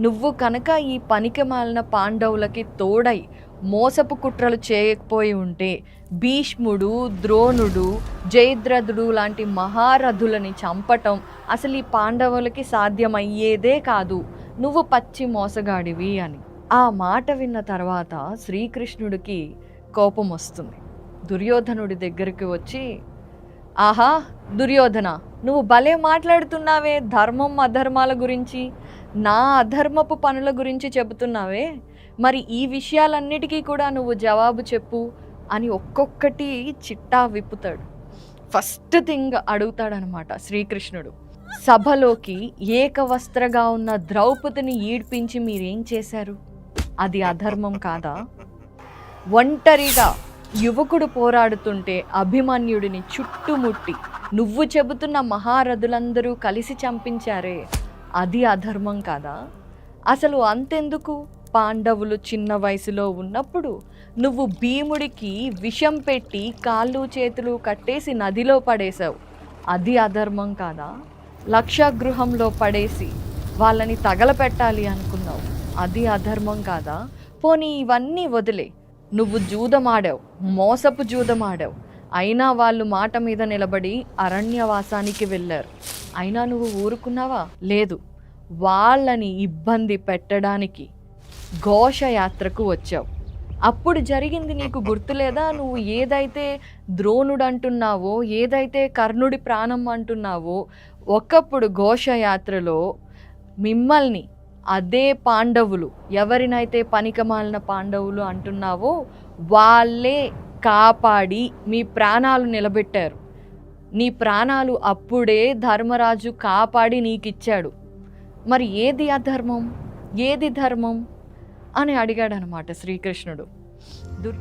నువ్వు కనుక ఈ పనికి మాలిన పాండవులకి తోడై మోసపు కుట్రలు చేయకపోయి ఉంటే భీష్ముడు ద్రోణుడు జయద్రథుడు లాంటి మహారథులని చంపటం అసలు ఈ పాండవులకి సాధ్యమయ్యేదే కాదు. నువ్వు పచ్చి మోసగాడివి అని. ఆ మాట విన్న తర్వాత శ్రీకృష్ణుడికి కోపం వస్తుంది. దుర్యోధనుడి దగ్గరికి వచ్చి ఆహా దుర్యోధన నువ్వు భలే మాట్లాడుతున్నావే ధర్మం అధర్మాల గురించి. నా అధర్మపు పనుల గురించి చెబుతున్నావే. మరి ఈ విషయాలన్నిటికీ కూడా నువ్వు జవాబు చెప్పు అని ఒక్కొక్కటి చిట్టా విప్పుతాడు. ఫస్ట్ థింగ్ అడుగుతాడనమాట శ్రీకృష్ణుడు. సభలోకి ఏకవస్త్రగా ఉన్న ద్రౌపదిని ఈడ్పించి మీరేం చేశారు? అది అధర్మం కాదా? ఒంటరిగా యువకుడు పోరాడుతుంటే అభిమన్యుడిని చుట్టుముట్టి నువ్వు చెబుతున్న మహారథులందరూ కలిసి చంపించారే. అది అధర్మం కాదా? అసలు అంతెందుకు? పాండవులు చిన్న వయసులో ఉన్నప్పుడు నువ్వు భీముడికి విషం పెట్టి కాళ్ళు చేతులు కట్టేసి నదిలో పడేశావు. అది అధర్మం కాదా? లక్షగృహంలో పడేసి వాళ్ళని తగలపెట్టాలి అనుకున్నావు. అది అధర్మం కాదా? పోనీ ఇవన్నీ వదిలే. నువ్వు జూదమాడావు మోసపు జూదమాడావు. అయినా వాళ్ళు మాట మీద నిలబడి అరణ్యవాసానికి వెళ్ళారు. అయినా నువ్వు ఊరుకున్నావా? లేదు. వాళ్ళని ఇబ్బంది పెట్టడానికి ఘోషయాత్రకు వచ్చావు. అప్పుడు జరిగింది నీకు గుర్తులేదా? నువ్వు ఏదైతే ద్రోణుడు అంటున్నావో ఏదైతే కర్ణుడి ప్రాణం అంటున్నావో ఒకప్పుడు ఘోషయాత్రలో మిమ్మల్ని అదే పాండవులు. ఎవరినైతే పనికమాలిన పాండవులు అంటున్నావో వాళ్ళే కాపాడి మీ ప్రాణాలు నిలబెట్టారు. నీ ప్రాణాలు అప్పుడే ధర్మరాజు కాపాడి నీకిచ్చాడు. మరి ఏది అధర్మం? ఏది ధర్మం? అని అడిగాడనమాట శ్రీకృష్ణుడు. దుర్